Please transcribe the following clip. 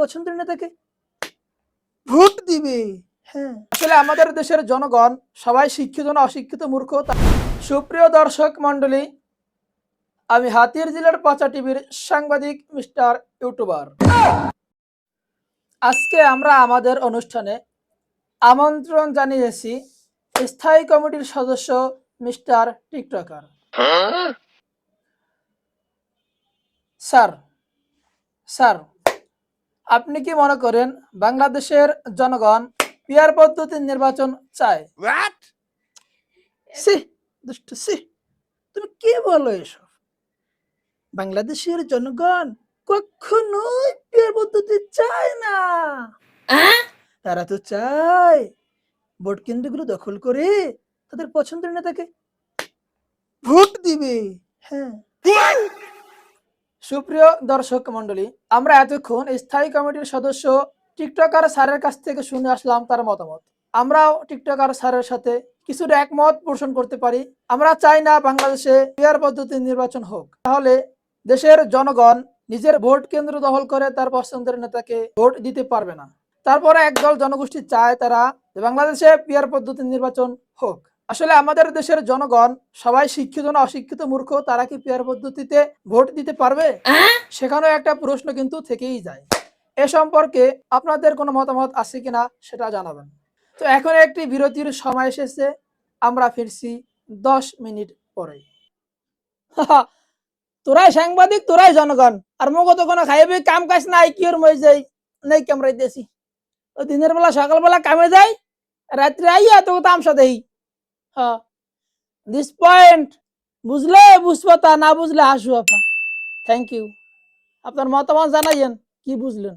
পছন্দের নেতাকে? ভোট দিবে। হ্যাঁ। আসলে আমাদের দেশের জনগণ সবাই শিক্ষিত না অশিক্ষিত মূর্খ। সুপ্রিয় দর্শক মণ্ডলী আমি হাতির জেলার পাচা টিভির সাংবাদিক মিস্টার ইউটিউবার। আজকে আমরা আমাদের অনুষ্ঠানে আমন্ত্রণ জানিয়েছি স্থায়ী কমিটির সদস্য মিস্টার টিকটকার। স্যার স্যার আপনি কি মনে করেন বাংলাদেশের জনগণ পিয়ার পদ্ধতির নির্বাচন চায়? সি দুষ্টু সি তুমি কি বলো এসব? বাংলাদেশের জনগণ কখনোই পিয়ার পদ্ধতি চায় না। তারা তো চায় ভোট কেন্দ্রগুলো দখল করে তাদের পছন্দের নেতাকে ভোট দিবে। হ্যাঁ। সুপ্রিয় দর্শক মন্ডলী আমরা এতক্ষণ স্থায়ী কমিটির সদস্য টিকটকার স্যারের কাছ থেকে শুনে আসলাম তার মতামত। আমরাও টিকটকার স্যারের সাথে কিছুটা একমত পোষণ করতে পারি। আমরা চাই না বাংলাদেশে পিয়ার পদ্ধতির নির্বাচন হোক। তাহলে দেশের জনগণ নিজের ভোট কেন্দ্র দখল করে তার পছন্দের নেতাকে ভোট দিতে পারবে না। তারপরে একদল জনগোষ্ঠী চায় তারা বাংলাদেশে পিয়ার পদ্ধতির নির্বাচন হোক। আসলে আমাদের দেশের জনগণ সবাই শিক্ষিত না অশিক্ষিত মূর্খ তারা কি পিয়ার পদ্ধতিতে ভোট দিতে পারবে? সেখানেও একটা প্রশ্ন কিন্তু থেকেই যায়। এ সম্পর্কে আপনাদের কোনো মতামত আছে কিনা সেটা জানাবেন। তো এখন একটি বিরতির সময় এসেছে আমরা ফিরছি দশ মিনিট পরে। তোরাই সাংবাদিক তোরাই জনগণ। আর মগো তো কোনো খাইবে কাম কাজ নাই কি ওর মই যাই? নেই কামড়াই দিয়েছি। দিনের বেলা সকালবেলা কামে যাই রাত্রে আইয়া তো তামসা দেই। দিস পয়েন্ট বুঝলে বুঝবো তা না বুঝলে হাসু আপা থ্যাংক ইউ আপনার মতামত জানাইয়েন কি বুঝলেন